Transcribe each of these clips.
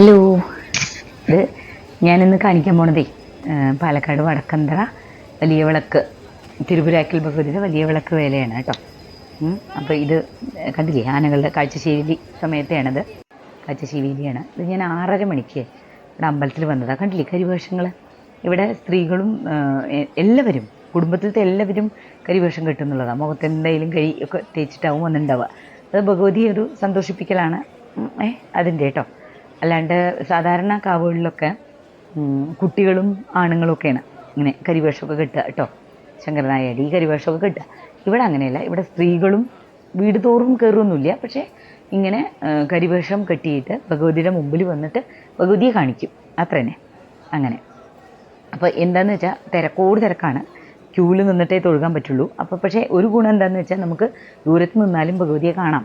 Hello. ഇത് ഞാനിന്ന് കാണിക്കാൻ പോണതേ പാലക്കാട് വടക്കന്തറ വലിയ വിളക്ക് തിരുപുരാക്കൽ ഭഗവതിയുടെ വലിയ വിളക്ക് വേലയാണ് കേട്ടോ. അപ്പോൾ ഇത് കണ്ടില്ലേ ആനകളുടെ കാഴ്ചശീലി സമയത്തെയാണത്. കാഴ്ചശീലിയാണ്. ഇത് ഞാൻ ആറര മണിക്ക് ഇവിടെ അമ്പലത്തിൽ വന്നതാണ് കണ്ടില്ലേ കരിവേഷങ്ങൾ ഇവിടെ സ്ത്രീകളും എല്ലാവരും കുടുംബത്തിലത്തെ എല്ലാവരും കരിവേഷം കെട്ടുന്നുള്ളതാണ് മുഖത്ത് എന്തായാലും കരി ഒക്കെ തേച്ചിട്ടാവും വന്നിട്ടുണ്ടാവുക അത് ഭഗവതി ഒരു സന്തോഷിപ്പിക്കലാണ്. ഏ അതിന്റെ കേട്ടോ. അല്ലാണ്ട് സാധാരണ കാവുകളിലൊക്കെ കുട്ടികളും ആണുങ്ങളും ഒക്കെയാണ് ഇങ്ങനെ കരിവേഷമൊക്കെ കെട്ടുക കേട്ടോ. ഈ കരിവേഷമൊക്കെ കെട്ടുക. ഇവിടെ അങ്ങനെയല്ല. ഇവിടെ സ്ത്രീകളും വീട് തോറും കയറുമൊന്നുമില്ല പക്ഷേ ഇങ്ങനെ കരിവേഷം കെട്ടിയിട്ട് ഭഗവതിയുടെ മുമ്പിൽ വന്നിട്ട് ഭഗവതിയെ കാണിക്കും. അത്ര തന്നെ അങ്ങനെ. അപ്പോൾ എന്താണെന്ന് വെച്ചാൽ തിരക്കോട് തിരക്കാണ്. ക്യൂവിൽ നിന്നിട്ടേ തൊഴുകാൻ പറ്റുള്ളൂ. അപ്പോൾ പക്ഷേ ഒരു ഗുണം എന്താണെന്ന് വെച്ചാൽ നമുക്ക് ദൂരത്ത് നിന്നാലും ഭഗവതിയെ കാണാം.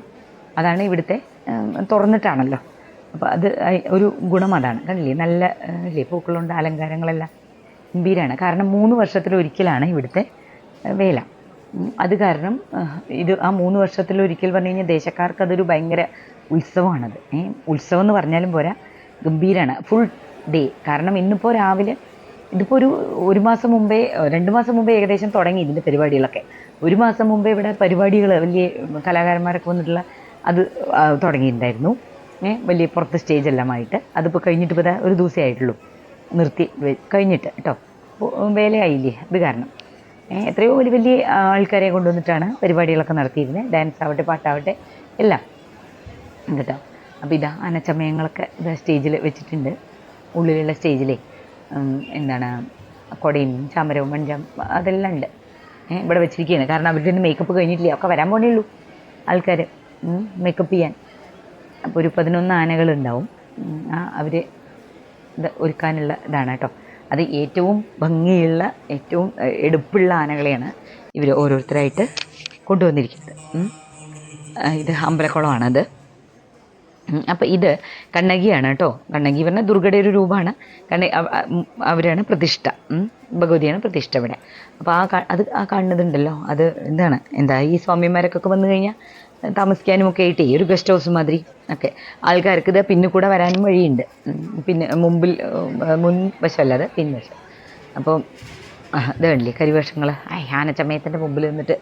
അതാണ് ഇവിടുത്തെ തുറന്നിട്ടാണല്ലോ. അപ്പോൾ അത് ഒരു ഗുണം അതാണ് കണ്ടില്ലേ? നല്ല അല്ലേ പൂക്കളുണ്ട് അലങ്കാരങ്ങളെല്ലാം ഗംഭീരമാണ് കാരണം മൂന്ന് വർഷത്തിലൊരിക്കലാണ് ഇവിടുത്തെ വേല. അത് കാരണം ഇത് ആ മൂന്ന് വർഷത്തിലൊരിക്കൽ പറഞ്ഞു കഴിഞ്ഞാൽ ദേശക്കാർക്ക് അതൊരു ഭയങ്കര ഉത്സവമാണത്. ഉത്സവം എന്ന് പറഞ്ഞാലും പോരാ ഗംഭീരമാണ് ഫുൾ ഡേ കാരണം ഇന്നിപ്പോൾ രാവിലെ ഇതിപ്പോൾ ഒരു ഒരു മാസം മുമ്പേ രണ്ട് മാസം മുമ്പേ ഏകദേശം തുടങ്ങി ഇതിന്റെ പരിപാടികളൊക്കെ. ഒരു മാസം മുമ്പേ ഇവിടെ പരിപാടികൾ വലിയ കലാകാരന്മാരൊക്കെ വന്നിട്ടുള്ള അത് തുടങ്ങിയിട്ടുണ്ടായിരുന്നു. വലിയ പുറത്ത് സ്റ്റേജ് എല്ലാമായിട്ട്. അതിപ്പോൾ കഴിഞ്ഞിട്ട് ഇപ്പോൾ ഒരു ദിവസമേ ആയിട്ടുള്ളൂ. നിർത്തി കഴിഞ്ഞിട്ട് കേട്ടോ വേലയായില്ലേ? അത് കാരണം. എത്രയോ വലിയ വലിയ ആൾക്കാരെ കൊണ്ടുവന്നിട്ടാണ് പരിപാടികളൊക്കെ നടത്തിയിരുന്നത് ഡാൻസ് ആവട്ടെ പാട്ടാവട്ടെ എല്ലാം. കേട്ടോ അപ്പോൾ ഇതാ അനച്ചമയങ്ങളൊക്കെ ഇത് സ്റ്റേജിൽ വെച്ചിട്ടുണ്ട്. ഉള്ളിലുള്ള സ്റ്റേജിലേ എന്താണ് കൊടയും ചാമരവും മഞ്ചം അതെല്ലാം ഉണ്ട്. ഇവിടെ വെച്ചിരിക്കുകയാണ് കാരണം അവരുടെ മേക്കപ്പ് കഴിഞ്ഞിട്ടില്ല? ഒക്കെ വരാൻ പോണേ ഉള്ളൂ ആൾക്കാർ മേക്കപ്പ് ചെയ്യാൻ. അപ്പോൾ ഒരു പതിനൊന്ന് ആനകളുണ്ടാവും. ആ അവർ ഒരുക്കാനുള്ള ഇതാണ് കേട്ടോ. അത് ഏറ്റവും ഭംഗിയുള്ള ഏറ്റവും എടുപ്പുള്ള ആനകളെയാണ് ഇവർ ഓരോരുത്തരായിട്ട് കൊണ്ടുവന്നിരിക്കുന്നത്. ഇത് അമ്പലക്കുളമാണത് അപ്പോൾ അപ്പം ഇത് കണ്ണകിയാണ് കേട്ടോ. കണ്ണകി പറഞ്ഞാൽ ദുർഗയുടെ ഒരു രൂപമാണ്. കണ്ണ അവ- അവരാണ് പ്രതിഷ്ഠ. ഭഗവതിയാണ് പ്രതിഷ്ഠ ഇവിടെ. അപ്പോൾ ആ അത് ആ കാണുന്നതുണ്ടല്ലോ. അത് എന്താണ് എന്താ ഈ സ്വാമിമാരൊക്കെ വന്നു കഴിഞ്ഞാൽ താമസിക്കാനും ഒക്കെ ആയിട്ടേ ഒരു ഗസ്റ്റ് ഹൗസ് മാതിരി ഒക്കെ. ആൾക്കാർക്ക് ഇത് പിന്നെ കൂടെ വരാനും വഴിയുണ്ട്. പിന്നെ മുമ്പിൽ മുൻ വശമല്ല അത് പിൻവശം അപ്പോൾ ഇത് വേണ്ടില്ലേ കരിവേഷങ്ങൾ ആ ആനച്ചമയത്തിന്റെ മുമ്പിൽ നിന്നിട്ട്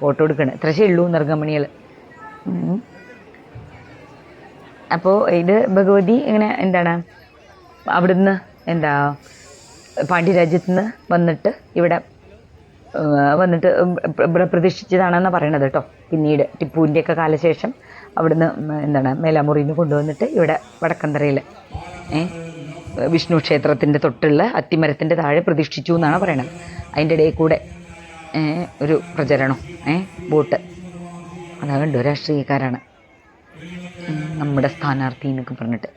ഫോട്ടോ എടുക്കണം. ഇത്രശേ ഉള്ളൂ നിർഗമണികൾ അപ്പോൾ ഇത് ഭഗവതി ഇങ്ങനെ എന്താണ്? അവിടുന്ന് എന്താ പാണ്ഡ്യരാജ്യത്ത് നിന്ന് വന്നിട്ട് ഇവിടെ വന്നിട്ട് ഇവിടെ പ്രതിഷ്ഠിച്ചതാണെന്നാണ് പറയണത് കേട്ടോ. പിന്നീട് ടിപ്പുവിന്റെയൊക്കെ കാലശേഷം അവിടുന്ന് എന്താണ് മേലാമുറിയിൽ നിന്ന് കൊണ്ടുവന്നിട്ട് ഇവിടെ വടക്കന്തറയിൽ വിഷ്ണു ക്ഷേത്രത്തിന്റെ തൊട്ടുള്ള അത്തിമരത്തിന്റെ താഴെ പ്രതിഷ്ഠിച്ചു എന്നാണ് പറയണത്. അതിന്റെ ഇടയിൽ കൂടെ ഒരു പ്രചരണം ഏ ബോട്ട്. അതാ കണ്ടു രാഷ്ട്രീയക്കാരാണ്. നമ്മുടെ സ്ഥാനാർത്ഥി എന്നൊക്കെ പറഞ്ഞിട്ട്.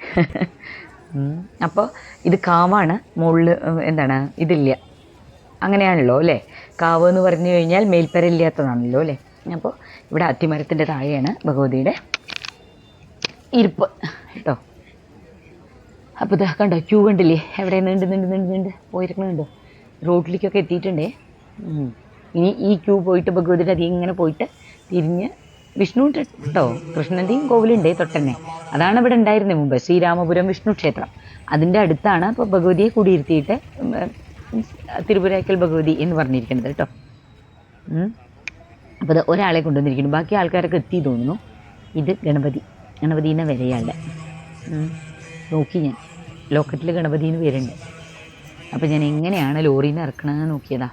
അപ്പോൾ ഇത് കാവാണ് മുകളിൽ എന്താണ് ഇതില്ല. അങ്ങനെയാണല്ലോ അല്ലേ? കാവ് എന്ന് പറഞ്ഞു കഴിഞ്ഞാൽ മേൽപ്പരയില്ലാത്തതാണല്ലോ അല്ലേ? അപ്പോൾ ഇവിടെ അത്തിമരത്തിന്റെ താഴെയാണ് ഭഗവതിയുടെ ഇരിപ്പ് കേട്ടോ. അപ്പോൾ ഇതാ കണ്ടോ ക്യൂ കണ്ടില്ലേ? എവിടെ നീണ്ട് നീണ്ട് നീണ്ട് നീണ്ട് പോയിരിക്കണുണ്ടോ റോഡിലേക്കൊക്കെ എത്തിയിട്ടുണ്ടേ. ഇനി ഈ ക്യൂ പോയിട്ട് ഭഗവതിയുടെ അധികം ഇങ്ങനെ പോയിട്ട് തിരിഞ്ഞ് വിഷ്ണു കേട്ടോ. കൃഷ്ണന്റെയും കോവിലുണ്ടേ തൊട്ടന്നെ. അതാണ് ഇവിടെ ഉണ്ടായിരുന്നത് മുമ്പ് ശ്രീരാമപുരം വിഷ്ണു ക്ഷേത്രം. അതിന്റെ അടുത്താണ് അപ്പോൾ ഭഗവതിയെ കുടിയിരുത്തിയിട്ട് തിരുപുരാക്കൽ ഭഗവതി എന്ന് പറഞ്ഞിരിക്കുന്നത് കേട്ടോ. അപ്പോൾ അത് ഒരാളെ കൊണ്ടുവന്നിരിക്കുന്നു. ബാക്കി ആൾക്കാരൊക്കെ എത്തി തോന്നുന്നു. ഇത് ഗണപതി. ഗണപതിനെ വരെയാളുടെ നോക്കി ഞാൻ. ലോക്കറ്റിൽ ഗണപതി എന്ന് പേരുണ്ട്. അപ്പോൾ ഞാൻ എങ്ങനെയാണ് ലോറിയിൽ ഇറക്കണമെന്ന് നോക്കിയതാ.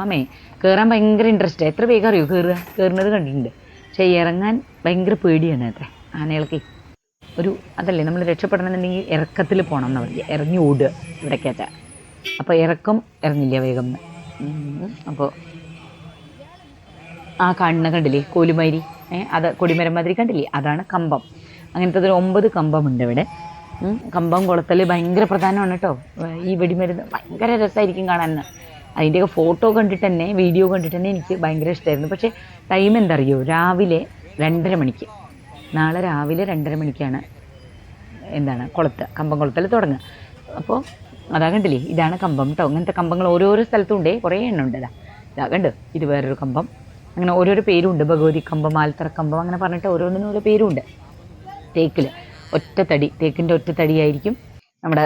ആമേ കയറാൻ ഭയങ്കര ഇൻട്രസ്റ്റ് എത്ര വേഗം അറിയോ കയറുക കയറുന്നത് കണ്ടിട്ടുണ്ട്. പക്ഷേ ഇറങ്ങാൻ ഭയങ്കര പേടിയാണ് അത്ര. ആനകൾക്ക് ഒരു അതല്ലേ നമ്മൾ രക്ഷപ്പെടണമെന്നുണ്ടെങ്കിൽ ഇറക്കത്തിൽ പോകണം എന്നാണ് പറയുക ഇറങ്ങി ഓടുക. ഇവിടേക്കറ്റ അപ്പോൾ ഇറക്കം ഇറങ്ങില്ല വേഗം അപ്പോൾ ആ കാണുന്ന കണ്ടില്ലേ? കോലുമൈരി. അത് കൊടിമരം മാതിരി കണ്ടില്ലേ? അതാണ് കമ്പം. അങ്ങനത്തെ ഒരു ഒമ്പത് കമ്പമുണ്ട് ഇവിടെ. കമ്പം കുളത്തൽ ഭയങ്കര പ്രധാനമാണ് കേട്ടോ. ഈ വെടിമരുന്ന് ഭയങ്കര രസമായിരിക്കും കാണാൻ അതിന്റെയൊക്കെ ഫോട്ടോ കണ്ടിട്ട് തന്നെ വീഡിയോ കണ്ടിട്ട് തന്നെ എനിക്ക് ഭയങ്കര ഇഷ്ടമായിരുന്നു പക്ഷേ ടൈം എന്തറിയോ? രാവിലെ രണ്ടര മണിക്ക്. നാളെ രാവിലെ രണ്ടര മണിക്കാണ് എന്താണ് കുളത്ത് കമ്പം കുളത്തിൽ തുടങ്ങുക. അപ്പോൾ അതാ കണ്ടില്ലേ? ഇതാണ് കമ്പം കേട്ടോ അങ്ങനത്തെ കമ്പങ്ങൾ ഓരോരോ സ്ഥലത്തും ഉണ്ടേ കുറേ എണ്ണം ഉണ്ട് അതാ. ഇതാ കണ്ട്? ഇത് വേറൊരു കമ്പം. അങ്ങനെ ഓരോരോ പേരുണ്ട്. ഭഗവതി കമ്പം ആൽത്തറ കമ്പം അങ്ങനെ പറഞ്ഞിട്ട് ഓരോന്നിനും ഓരോ പേരുണ്ട്. തേക്കിൽ ഒറ്റ തടി. തേക്കിന്റെ തടിയായിരിക്കും നമ്മുടെ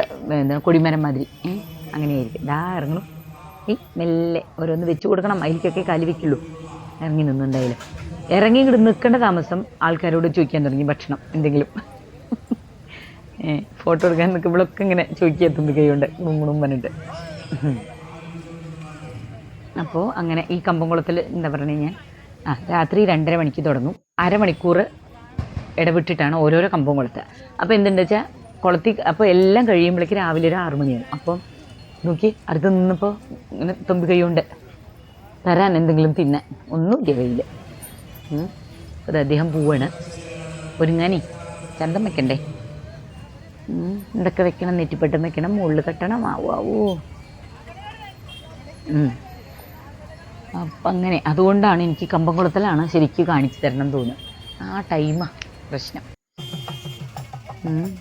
കൊടിമരം മാതിരി. അങ്ങനെ അങ്ങനെയായിരിക്കും. ഇതാ ഇറങ്ങണം ഈ മെല്ലെ ഓരോന്ന് വെച്ച് കൊടുക്കണം. അതിലേക്കൊക്കെ കാലി വെക്കുള്ളൂ. ഇറങ്ങി നിന്നുണ്ടായാലും ഇറങ്ങി ഇങ്ങോട്ട് നിൽക്കേണ്ട താമസം ആൾക്കാരോട് ചോദിക്കാൻ തുടങ്ങി ഭക്ഷണം എന്തെങ്കിലും. ഫോട്ടോ എടുക്കാൻ നിൽക്കുമ്പോഴൊക്കെ ഇങ്ങനെ ചോദിക്കുക എത്തുന്നു കൈകൊണ്ട് മുങ്ങണും പറഞ്ഞിട്ട്. അപ്പോൾ അങ്ങനെ ഈ കമ്പംകുളത്തിൽ എന്താ പറഞ്ഞു കഴിഞ്ഞാൽ ആ രാത്രി രണ്ടര മണിക്ക് തുടങ്ങും. അരമണിക്കൂർ ഇടവിട്ടിട്ടാണ് ഓരോരോ കമ്പം അപ്പോൾ എന്തുണ്ടെന്ന് വെച്ചാൽ കുളത്തി അപ്പോൾ എല്ലാം കഴിയുമ്പോഴേക്ക് രാവിലെ ഒരു ആറു മണിയാണ്. അപ്പം നോക്കി അടുത്ത് നിന്നപ്പോൾ ഇങ്ങനെ തുമ്പി കൈ കൊണ്ട് തരാൻ എന്തെങ്കിലും തിന്നാൻ. ഒന്നും കയ്യിൽ അത് അദ്ദേഹം പോവാണ്. ഒരുങ്ങാനേ ചന്തം വെക്കണ്ടേ? എന്തൊക്കെ വെക്കണം നെറ്റിപ്പട്ടം വെക്കണം മുകളിൽ കെട്ടണം. ആവോ. അപ്പം അങ്ങനെ അതുകൊണ്ടാണ് എനിക്ക് കമ്പംകുളത്തിലാണ് ശരിക്കും കാണിച്ചു തരണം തോന്നുന്നത്. ആ ടൈമാ പ്രശ്നം.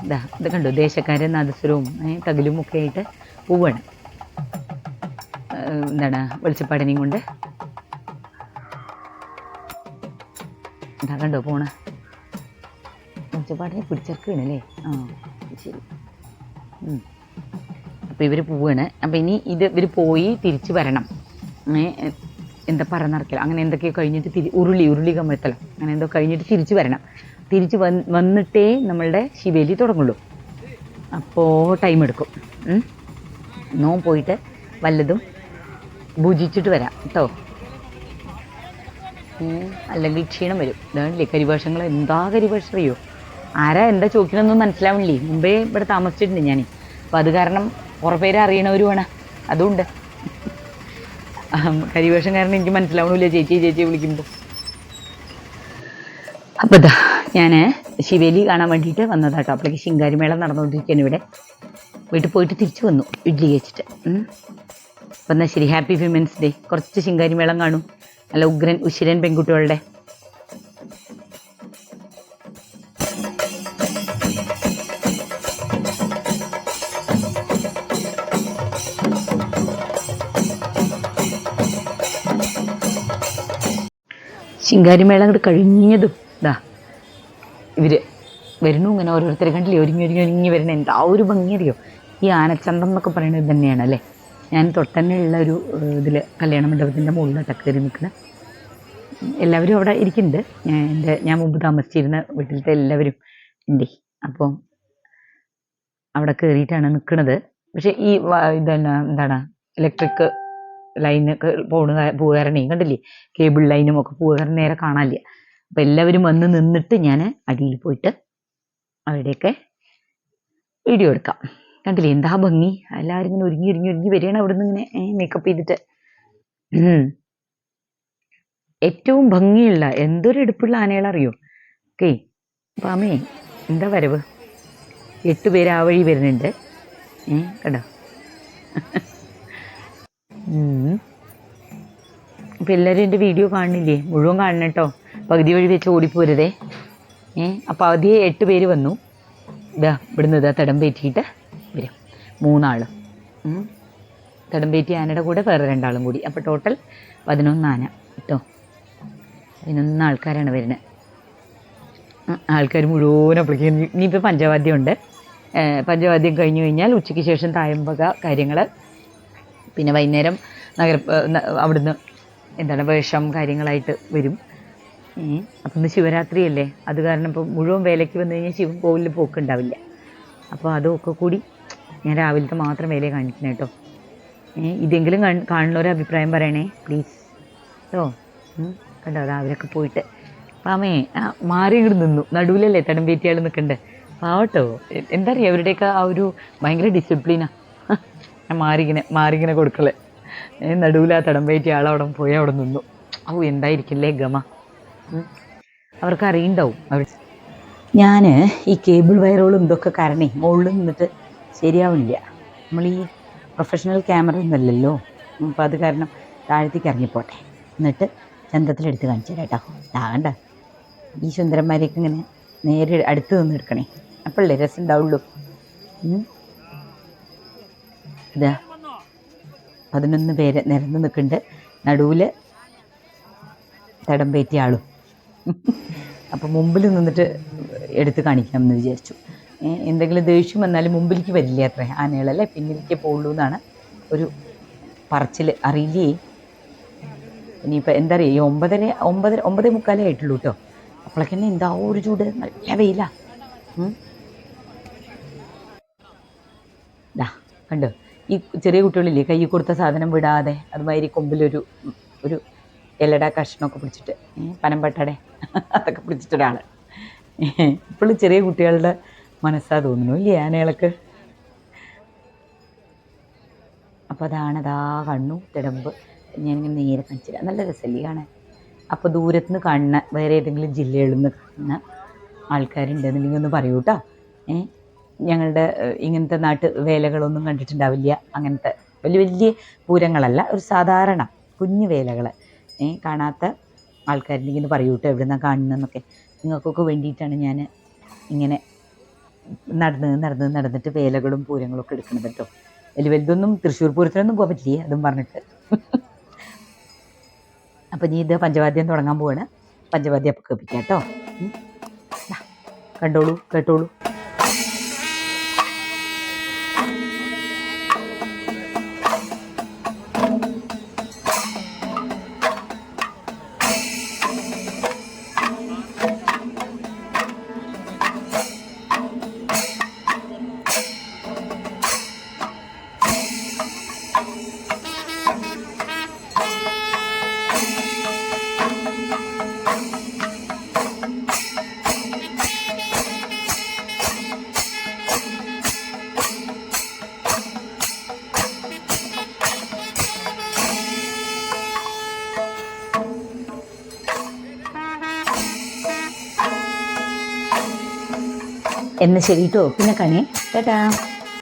ഇതാ ഇത് കണ്ടു ദേശക്കാരെ നദസ്വരവും തകിലും ഒക്കെ ആയിട്ട് പോവാണ്. എന്താണ് വെളിച്ചപ്പാടനെയും കൊണ്ട്. ഇതാ കണ്ടോ പോണ. വെളിച്ചപ്പാടിനെ പിടിച്ചേർക്കുകയാണല്ലേ ആ ശരി. അപ്പോൾ ഇവർ പോവുകയാണ് അപ്പോൾ ഇനി ഇത് ഇവർ പോയി തിരിച്ച് വരണം. എന്താ പറന്നറക്കൽ അങ്ങനെ എന്തൊക്കെയോ കഴിഞ്ഞിട്ട് തിരി ഉരുളി ഉരുളി കമ്പത്തലോ അങ്ങനെ എന്തോ കഴിഞ്ഞിട്ട് തിരിച്ച് വരണം. തിരിച്ച് വന്ന് വന്നിട്ടേ നമ്മളുടെ ശിവേലി തുടങ്ങുള്ളൂ. അപ്പോൾ ടൈം എടുക്കും. നോ പോയിട്ട് വല്ലതും ഭുജിച്ചിട്ട് വരാം കേട്ടോ. അല്ലെങ്കിൽ ക്ഷീണം വരും. ഇതാണല്ലേ കരിഭാഷങ്ങൾ എന്താ കരിഭാഷ അറിയോ ആരാ എന്താ ചോദിക്കണമെന്നൊന്നും മനസ്സിലാവണില്ലേ മുമ്പേ ഇവിടെ താമസിച്ചിട്ടുണ്ട് ഞാൻ അപ്പോൾ അത് കാരണം കുറേ പേര് അറിയണവരുമാണ് അതുകൊണ്ട് കരിവേഷം കാരണം എനിക്ക് മനസ്സിലാവണില്ല. ചേച്ചി ചേച്ചി വിളിക്കുമ്പോൾ അപ്പോൾ ഇതാ ഞാൻ ശിവേലി കാണാൻ വേണ്ടിയിട്ട് വന്നതാട്ടോ അപ്പോഴേക്ക് ശിങ്കാരിമേളം നടന്നുകൊണ്ടിരിക്കുകയാണ് ഇവിടെ. വീട്ടിൽ പോയിട്ട് തിരിച്ചു വന്നു. ഇഡ്ഡലി കഴിച്ചിട്ട്. അപ്പം എന്നാൽ ശരി. ഹാപ്പി വിമൻസ് ഡേ കുറച്ച് ശിങ്കാരിമേളം കാണും. നല്ല ഉഗ്രൻ ഉശിരൻ പെൺകുട്ടികളുടെ ശിങ്കാരിമേള അങ്ങോട്ട് കഴിഞ്ഞതും. ഇതാ ഇവർ വരുന്നു ഇങ്ങനെ ഓരോരുത്തരെ കണ്ടില്ലേ? ഒരുങ്ങി ഒരുങ്ങി ഒരുങ്ങി വരുന്ന എന്താ ഒരു ഭംഗി അറിയോ ഈ ആനച്ചന്തം എന്നൊക്കെ പറയുന്നത് തന്നെയാണ് അല്ലേ? ഞാൻ തൊട്ടന്നെയുള്ള ഒരു ഇതിൽ കല്യാണ മണ്ഡപത്തിന്റെ മുകളിലോട്ടൊക്കെ കയറി നിൽക്കുന്നത് എല്ലാവരും അവിടെ ഇരിക്കുന്നുണ്ട്. ഞാൻ എന്റെ ഞാൻ മുമ്പ് താമസിച്ചിരുന്ന വീട്ടിലത്തെ എല്ലാവരും ഉണ്ട് അപ്പോൾ അവിടെ കയറിയിട്ടാണ് നിൽക്കുന്നത് പക്ഷേ ഈ ഇതന്നെ എന്താണ് ഇലക്ട്രിക് ലൈനൊക്കെ പോണ പോകാരണേ കണ്ടില്ലേ? കേബിൾ ലൈനും ഒക്കെ പോകാൻ നേരെ കാണാനില്ല. അപ്പം എല്ലാവരും വന്ന് നിന്നിട്ട് ഞാൻ അടിയിൽ പോയിട്ട് അവിടെയൊക്കെ വീഡിയോ എടുക്കാം. കണ്ടില്ലേ? എന്താ ഭംഗി? എല്ലാവരും ഇങ്ങനെ ഒരുങ്ങി ഒരുങ്ങി ഒരുങ്ങി വരികയാണ് അവിടെ നിന്ന് ഇങ്ങനെ മേക്കപ്പ് ചെയ്തിട്ട്. ഏറ്റവും ഭംഗിയുള്ള എന്തൊരു എടുപ്പുള്ള ആനകളറിയോ ഓക്കേ പാമേ എന്താ വരവ്? എട്ട് പേര് ആ വഴി വരുന്നുണ്ട്. ഏ കണ്ടോ? ഉം. അപ്പം എല്ലാവരും എന്റെ വീഡിയോ കാണുന്നില്ലേ? മുഴുവൻ കാണണം കേട്ടോ പകുതി വഴി വെച്ച് ഓടിപ്പോരുതേ. ഏ അപ്പോൾ ആദ്യം എട്ട് പേര് വന്നു. ഇതാ ഇവിടുന്ന് ഇതാ തടം പേറ്റിയിട്ട് വരും. മൂന്നാൾ തടംപേറ്റി ആനയുടെ കൂടെ വേറെ രണ്ടാളും കൂടി. അപ്പോൾ ടോട്ടൽ പതിനൊന്ന് ആന കേട്ടോ പതിനൊന്ന് ആൾക്കാരാണ് വരുന്നത് ആൾക്കാർ മുഴുവൻ അപ്പോഴേക്കും ഇനിയിപ്പോൾ പഞ്ചവാദ്യമുണ്ട്. ഉണ്ട് പഞ്ചവാദ്യം കഴിഞ്ഞു കഴിഞ്ഞാൽ ഉച്ചയ്ക്ക് ശേഷം തായമ്പക കാര്യങ്ങൾ പിന്നെ വൈകുന്നേരം നഗര അവിടുന്ന് എന്താണ് വേഷം കാര്യങ്ങളായിട്ട് വരും. അപ്പം ഇന്ന് ശിവരാത്രിയല്ലേ? അത് കാരണം ഇപ്പോൾ മുഴുവൻ വേലയ്ക്ക് വന്നു കഴിഞ്ഞാൽ ശിവൻ കോവിലിൽ പോക്കുണ്ടാവില്ല. അപ്പോൾ അതൊക്കെ കൂടി ഞാൻ രാവിലത്തെ മാത്രം വേലയെ കാണിക്കണേ കേട്ടോ. ഇതെങ്കിലും കാണ കാണുന്നവരെ അഭിപ്രായം പറയണേ പ്ലീസ് കേട്ടോ കണ്ടോ രാവിലെയൊക്കെ പോയിട്ട്. പാമേ മാറി ഇങ്ങോട്ട് നിന്നു. നടുവിലല്ലേ തടം തടംപേറ്റിയാൾ നിൽക്കണ്ടേ പാവട്ടോ എന്താ അറിയാം അവരുടെയൊക്കെ ആ ഒരു ഭയങ്കര ഡിസിപ്ലിനാ ഞാൻ മാറിങ്ങനെ മാറിങ്ങനെ കൊടുക്കളേ ഏ നടുവിൽ ആ തടംപേറ്റി ആൾ അവിടെ പോയി അവിടെ നിന്നു. ഔ എന്തായിരിക്കില്ലേ ഗമ. അവർക്ക് അറിയണ്ടാവും അവർ ഞാൻ ഈ കേബിൾ വയറുകളും ഇതൊക്കെ കാരണേ മുകളിൽ നിന്നിട്ട് ശരിയാവില്ല. നമ്മൾ ഈ പ്രൊഫഷണൽ ക്യാമറ ഒന്നുമല്ലല്ലോ അപ്പം അത് കാരണം താഴത്തേക്ക് ഇറങ്ങിപ്പോട്ടെ. എന്നിട്ട് ചന്തത്തിലെടുത്ത് കാണിച്ചു കേട്ടോ. താണ്ട ഈ സുന്ദരന്മാരെയൊക്കെ ഇങ്ങനെ നേരെ അടുത്ത് നിന്ന് എടുക്കണേ. അപ്പോഴല്ലേ രസം ഉണ്ടാവുള്ളൂ. ഇതാ. പതിനൊന്ന് പേര് നിരന്ന് നിൽക്കുന്നുണ്ട്. നടുവിൽ തടം പേറ്റിയ ആളും. അപ്പം മുമ്പിൽ നിന്നിട്ട് എടുത്ത് കാണിക്കാം എന്ന് വിചാരിച്ചു എന്തെങ്കിലും ദേഷ്യം വന്നാലും മുമ്പിലേക്ക് വരില്ല അത്രേ. ആനകളല്ലേ പിന്നിലേക്ക് പോകുള്ളൂ എന്നാണ് ഒരു പറച്ചിൽ അറിയില്ലേ? ഇനിയിപ്പോൾ എന്താ പറയുക ഈ ഒമ്പതര ഒമ്പതര ഒമ്പതേ മുക്കാലേ ആയിട്ടുള്ളൂ കേട്ടോ അപ്പോഴേക്കന്നെ എന്താ ഒരു ചൂട്? നല്ല വെയിലാ. ദാ കണ്ടോ? ഈ ചെറിയ കുട്ടികളില്ലേ കൈ കൊടുത്ത സാധനം വിടാതെ അതുമാതിരി കൊമ്പിലൊരു ഒരു ഇലട കഷ്ണമൊക്കെ പിടിച്ചിട്ട് പനം പനമ്പട്ടടെ അതൊക്കെ പിടിച്ചിട്ടൊരാൾ ഇപ്പോഴും ചെറിയ കുട്ടികളുടെ മനസ്സാ തോന്നുന്നു ഇല്ലേ ആനകളൊക്കെ? അപ്പോൾ അതാണ് അതാ കണ്ണു തിടമ്പ്. ഞാനിങ്ങനെ നേരെ കാണിച്ചില്ല നല്ല രസമല്ലേ കാണാൻ. അപ്പോൾ ദൂരത്ത് നിന്ന് കാണുന്ന വേറെ ഏതെങ്കിലും ജില്ലകളിൽ നിന്ന് കാണുന്ന ആൾക്കാരുണ്ടെന്നുണ്ടെങ്കിൽ ഒന്ന് പറയൂ കേട്ടോ. ഏ ഞങ്ങളുടെ ഇങ്ങനത്തെ നാട്ട് വേലകളൊന്നും കണ്ടിട്ടുണ്ടാവില്ല. അങ്ങനത്തെ വലിയ വലിയ പൂരങ്ങളല്ല ഒരു സാധാരണ കുഞ്ഞു വേലകൾ കാണാത്ത ആൾക്കാരുണ്ടെങ്കിൽ ഒന്ന് പറയൂ കേട്ടോ എവിടെ നിന്നാണ് കാണുന്നതെന്നൊക്കെ നിങ്ങൾക്കൊക്കെ വേണ്ടിയിട്ടാണ് ഞാൻ ഇങ്ങനെ നടന്ന് നടന്ന് നടന്നിട്ട് വേലകളും പൂരങ്ങളും ഒക്കെ എടുക്കുന്നത് കേട്ടോ വലിയ വലുതൊന്നും തൃശ്ശൂർ പൂരത്തിനൊന്നും പോകാൻ പറ്റില്ലേ അതും പറഞ്ഞിട്ട്. അപ്പം നീ ഇത് പഞ്ചവാദ്യം തുടങ്ങാൻ പോവാണ്. പഞ്ചവാദ്യം അപ്പം കേട്ടോ കണ്ടോളൂ കേട്ടോളൂ. എന്ന് ശരി. കേട്ടോ പിന്നെ കണേ കേട്ടാ